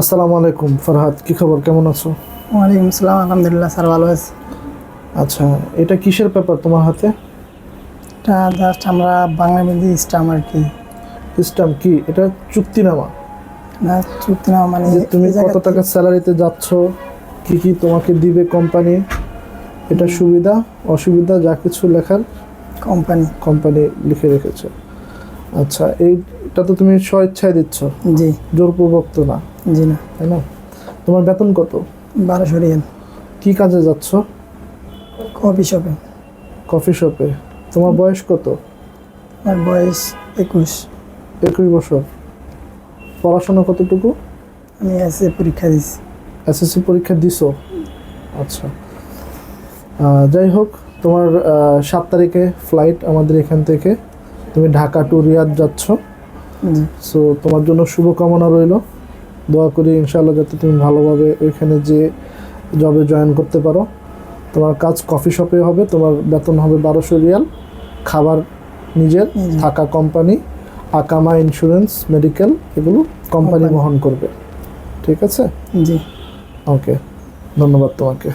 আসসালামু আলাইকুম ফরহাদ কি খবর? কেমন আছো? ওয়ালাইকুম আসসালাম আলহামদুলিল্লাহ স্যার ভালো আছি। আচ্ছা এটা কিসের পেপার তোমার হাতে? এটা জাস্ট আমরা বাংলা মেহেদি স্টাম আর কি। স্ট্যাম্প কি? এটা চুক্তিনামা? না চুক্তি না মানে যে তুমি কত টাকা স্যালারিতে যাচ্ছ কি কি তোমাকে দিবে কোম্পানি এটা সুবিধা অসুবিধা যা কিছু লেখার কোম্পানি। কোম্পানি লিখে রেখেছে। আচ্ছা এইটা তো তুমি স্বেচ্ছায় দিচ্ছ। জি। জোরপূর্বক তো না। জি না। তাই না? তোমার বেতন কত? বারোশো রিয়াল। কি কাজে যাচ্ছ? কফি শপে। কফি শপে। তোমার বয়স কত? আমার বয়স একুশ। একুশ বছর। পড়াশোনা কতটুকু? আমি এসে পরীক্ষা দিছি। এসএসসি পরীক্ষা দিছো? আচ্ছা। যাই হোক তোমার সাত তারিখে ফ্লাইট আমাদের এখান থেকে। তুমি ঢাকা টু রিয়াদ যাচ্ছ। সো তোমার জন্য শুভকামনা রইল। দোয়া করি ইনশাআল্লাহ যাতে তুমি ভালোভাবে ওইখানে যে জবে জয়েন করতে পারো। তোমার কাজ কফি শপে হবে তোমার বেতন হবে বারোশো রিয়াল। খাবার নিজের। থাকা কোম্পানি আকামা ইন্স্যুরেন্স মেডিকেল এগুলো কোম্পানি। বহন করবে। ঠিক আছে? জি। ওকে ধন্যবাদ তোমাকে।